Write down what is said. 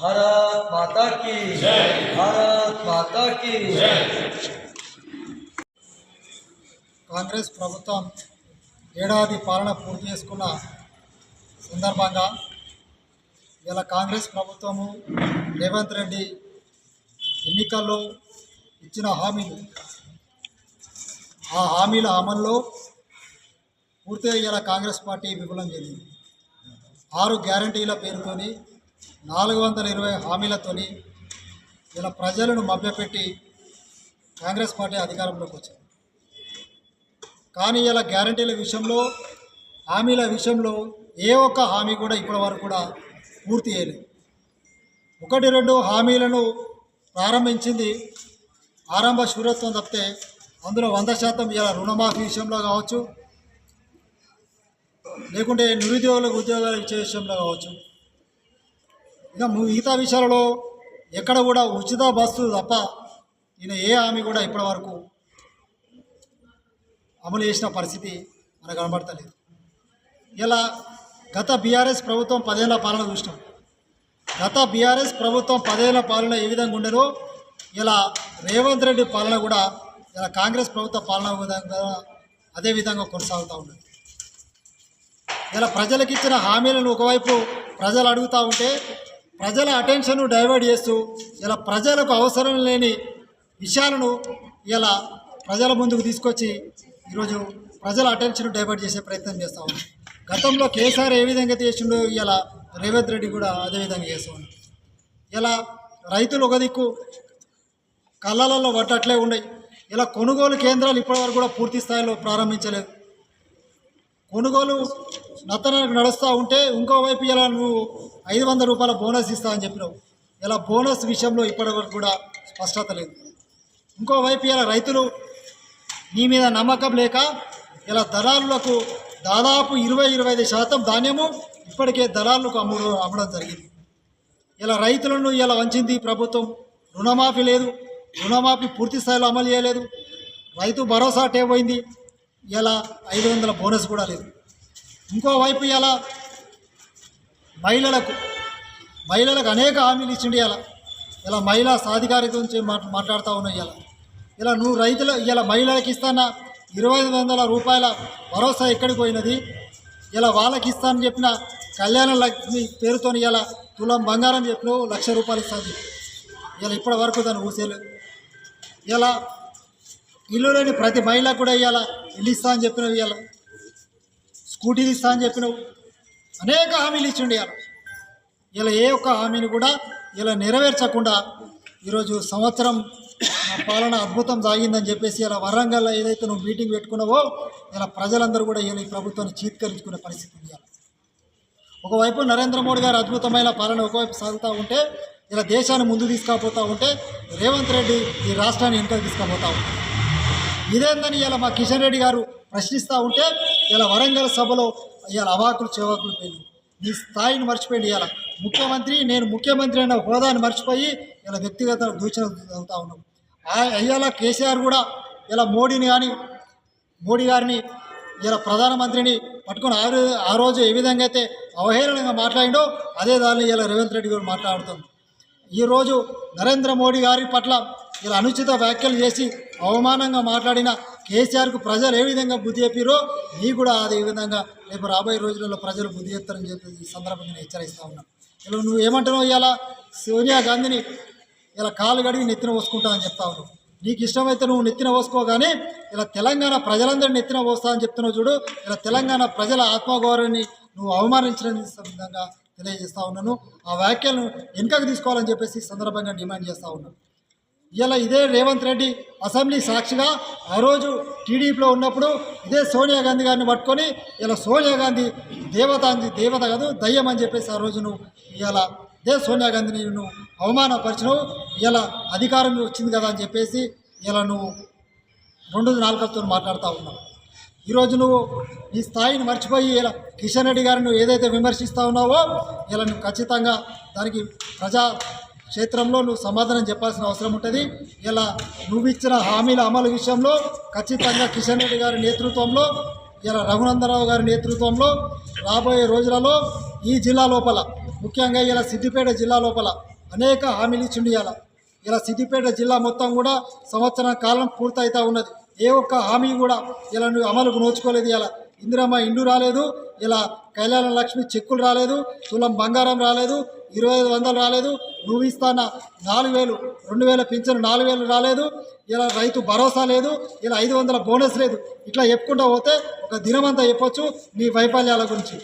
భారత్ మాతా కీ భారత్ మాతా కీ కాంగ్రెస్ ప్రభుత్వం ఏడాది పాలన పూర్తి చేసుకున్న సందర్భంగా ఇలా కాంగ్రెస్ ప్రభుత్వము రేవంత్ రెడ్డి ఎన్నికల్లో ఇచ్చిన హామీలు. ఆ హామీల అమల్లో పూర్తిగా ఇలా కాంగ్రెస్ పార్టీ విఫలం చెందింది. ఆరు గ్యారంటీల పేరుతోని నాలుగు వందల ఇరవై హామీలతోని ఇలా ప్రజలను మభ్యపెట్టి కాంగ్రెస్ పార్టీ అధికారంలోకి వచ్చింది. కానీ ఇలా గ్యారంటీల విషయంలో హామీల విషయంలో ఏ ఒక్క హామీ కూడా ఇప్పటి వరకు కూడా పూర్తి చేయలేదు. ఒకటి రెండు హామీలను ప్రారంభించింది ఆరంభ శూరత్వం తప్పితే అందులో వంద శాతం ఇలా రుణమాఫీ విషయంలో కావచ్చు లేకుంటే నిరుద్యోగులకు ఉద్యోగాలు ఇచ్చే విషయంలో కావచ్చు. ఇక మిగతా విషయాలలో ఎక్కడ కూడా ఉచిత బస్సు తప్ప ఈయన ఏ హామీ కూడా ఇప్పటి వరకు అమలు చేసిన పరిస్థితి మనకు కనబడతలేదు. ఇలా గత బీఆర్ఎస్ ప్రభుత్వం పదేళ్ళ పాలన చూసినాం. గత బీఆర్ఎస్ ప్రభుత్వం పదేళ్ళ పాలన ఏ విధంగా ఉండేదో ఇలా రేవంత్ రెడ్డి పాలన కూడా ఇలా కాంగ్రెస్ ప్రభుత్వ పాలన విధంగా అదే విధంగా కొనసాగుతూ ఉన్నది. ఇలా ప్రజలకు ఇచ్చిన హామీలను ఒకవైపు ప్రజలు అడుగుతూ ఉంటే ప్రజల అటెన్షన్ డైవర్ట్ చేస్తూ ఇలా ప్రజలకు అవసరం లేని విషయాలను ఇలా ప్రజల ముందుకు తీసుకొచ్చి ఈరోజు ప్రజల అటెన్షన్ డైవర్ట్ చేసే ప్రయత్నం చేస్తూ ఉన్నాం. గతంలో కేసీఆర్ ఏ విధంగా చేసిండో ఇలా రేవంత్ రెడ్డి కూడా అదే విధంగా చేస్తూ ఉన్నాం ఇలా రైతులు ఒక దిక్కు కళ్ళలలో పట్టట్లే ఉన్నాయి. ఇలా కొనుగోలు కేంద్రాలు ఇప్పటివరకు కూడా పూర్తి స్థాయిలో ప్రారంభించలేదు. కొనుగోలు నత్తనకు నడుస్తూ ఉంటే ఇంకోవైపు ఇలా నువ్వు ఐదు వందల రూపాయల బోనస్ ఇస్తా అని చెప్పినావు? ఇలా బోనస్ విషయంలో ఇప్పటివరకు కూడా స్పష్టత లేదు. ఇంకోవైపు ఇలా రైతులు నీ మీద నమ్మకం లేక ఇలా దళారులకు దాదాపు ఇరవై ఇరవై ఐదు శాతం ధాన్యము ఇప్పటికే దళారులకు అమ్ముడు అమ్మడం జరిగింది. ఇలా రైతులను ఇలా వంచింది ప్రభుత్వం. రుణమాఫీ లేదు. రుణమాఫీ పూర్తి స్థాయిలో అమలు చేయలేదు. రైతు భరోసా పోయింది. ఇలా ఐదు వందల బోనస్ కూడా లేదు. ఇంకోవైపు ఇలా మహిళలకు మహిళలకు అనేక హామీలు ఇచ్చిండి ఇలా ఇలా మహిళా సాధికారిత గురించి మాట్ మాట్లాడుతూ ఉన్నాయి ఇలా ఇలా నువ్వు రైతుల ఇలా మహిళలకు ఇస్తాన ఇరవై ఐదు వందల రూపాయల భరోసా ఎక్కడికి పోయినది? ఇలా వాళ్ళకి ఇస్తానని చెప్పిన కళ్యాణ లక్ష్మి పేరుతో ఇలా తులం బంగారం చెప్పినావు లక్ష రూపాయలు ఇస్తాను ఇలా ఇప్పటి వరకు దాన్ని ఊసేలు. ఇలా ఇల్లు లేని ప్రతి మహిళ కూడా ఇవాళ ఇల్లు ఇస్తా అని చెప్పినవి ఇవాళ స్కూటీలు ఇస్తా అని చెప్పినవు. అనేక హామీలు ఇచ్చిండు ఇలా ఇలా ఏ ఒక్క హామీని కూడా ఇలా నెరవేర్చకుండా ఈరోజు సంవత్సరం నా పాలన అద్భుతం సాగిందని చెప్పేసి ఇలా వరంగల్లో ఏదైతే నువ్వు మీటింగ్ పెట్టుకున్నావో ఇలా ప్రజలందరూ కూడా ఇలా ఈ ప్రభుత్వాన్ని చీత్కరించుకునే పరిస్థితి ఉంది ఒకవైపు నరేంద్ర మోడీ గారు అద్భుతమైన పాలన ఒకవైపు సాగుతూ ఉంటే ఇలా దేశాన్ని ముందు తీసుకుపోతూ ఉంటే రేవంత్ రెడ్డి ఈ రాష్ట్రాన్ని వెనుకకు తీసుకుపోతూ ఉంటారు ఇదేందని ఇలా మా కిషన్ రెడ్డి గారు ప్రశ్నిస్తూ ఉంటే ఇలా వరంగల్ సభలో ఇలా అవాకులు చెవాకులు పోయి నీ స్థాయిని మర్చిపోయింది ఇలా ముఖ్యమంత్రి నేను ముఖ్యమంత్రి అన్న హోదాని మర్చిపోయి ఇలా వ్యక్తిగత దూచన అవుతా ఉన్నాం. అయ్యాల కేసీఆర్ కూడా ఇలా మోడీని కానీ మోడీ గారిని ఇలా ప్రధానమంత్రిని పట్టుకొని ఆ రోజు ఆ రోజు ఏ విధంగా అయితే అవహేళనంగా మాట్లాడిండో అదే దాన్ని ఇలా రేవంత్ రెడ్డి గారు మాట్లాడుతుంది ఈరోజు నరేంద్ర మోడీ గారి పట్ల ఇలా అనుచిత వ్యాఖ్యలు చేసి అవమానంగా మాట్లాడిన కేసీఆర్కు ప్రజలు ఏ విధంగా బుద్ధి చెప్పిరో నీ కూడా అదే విధంగా రేపు రాబోయే రోజులలో ప్రజలు బుద్ధి చెప్తారని చెప్పి ఈ సందర్భంగా నేను హెచ్చరిస్తా ఉన్నాను ఇలా నువ్వు ఏమంటున్నావు ఇలా సోనియా గాంధీని ఇలా కాలు గడిగి నెత్తిన పోసుకుంటా అని చెప్తా ఉన్నావు నీకు ఇష్టమైతే నువ్వు నెత్తిన పోసుకో కానీ ఇలా తెలంగాణ ప్రజలందరినీ నెత్తిన పోస్తా అని చెప్తున్నావు చూడు ఇలా తెలంగాణ ప్రజల ఆత్మగౌరవాన్ని నువ్వు అవమానించిన విధంగా తెలియజేస్తా ఉన్నాను. ఆ వ్యాఖ్యలను వెనుకకు తీసుకోవాలని చెప్పేసి సందర్భంగా డిమాండ్ చేస్తా ఉన్నాను. ఇలా ఇదే రేవంత్ రెడ్డి అసెంబ్లీ సాక్షిగా ఆ రోజు టీడీపీలో ఉన్నప్పుడు ఇదే సోనియా గాంధీ గారిని పట్టుకొని ఇలా సోనియా గాంధీ దేవత అని దేవత కాదు దయ్యం అని చెప్పేసి ఆ రోజు నువ్వు ఇలా ఇదే సోనియా గాంధీని నువ్వు అవమానపరిచినవు ఇలా అధికారం వచ్చింది కదా అని చెప్పేసి ఇలా నువ్వు రెండు నాలుకలతో మాట్లాడుతూ ఉన్నావు. ఈరోజు నువ్వు నీ స్థాయిని మర్చిపోయి ఇలా కిషన్ రెడ్డి గారిని నువ్వు ఏదైతే విమర్శిస్తూ ఉన్నావో ఇలా నువ్వు ఖచ్చితంగా దానికి ప్రజా క్షేత్రంలో నువ్వు సమాధానం చెప్పాల్సిన అవసరం ఉంటుంది. ఇలా నువ్వు ఇచ్చిన హామీల అమలు విషయంలో ఖచ్చితంగా కిషన్ రెడ్డి గారి నేతృత్వంలో ఇలా రఘునందరావు గారి నేతృత్వంలో రాబోయే రోజులలో ఈ జిల్లా లోపల ముఖ్యంగా ఇలా సిద్దిపేట జిల్లా లోపల అనేక హామీలు ఇచ్చిండు ఇలా సిద్దిపేట జిల్లా మొత్తం కూడా సంవత్సరం కాలం పూర్తయితా ఉన్నది. ఏ ఒక్క హామీ కూడా ఇలా నువ్వు అమలుకు నోచుకోలేదు ఇలా ఇందిరమ్మ ఇండు రాలేదు ఇలా కళ్యాణ లక్ష్మి చెక్కులు రాలేదు తులం బంగారం రాలేదు ఇరవై ఐదు వందలు రాలేదు. నువ్వు ఇస్తాన నాలుగు వేలు రెండు వేల పింఛను నాలుగు వేలు రాలేదు. ఇలా రైతు భరోసా లేదు. ఇలా ఐదు వందల బోనస్ లేదు. ఇట్లా చెప్పుకుంటూ పోతే ఒక దినమంతా చెప్పొచ్చు నీ వైఫల్యాల గురించి.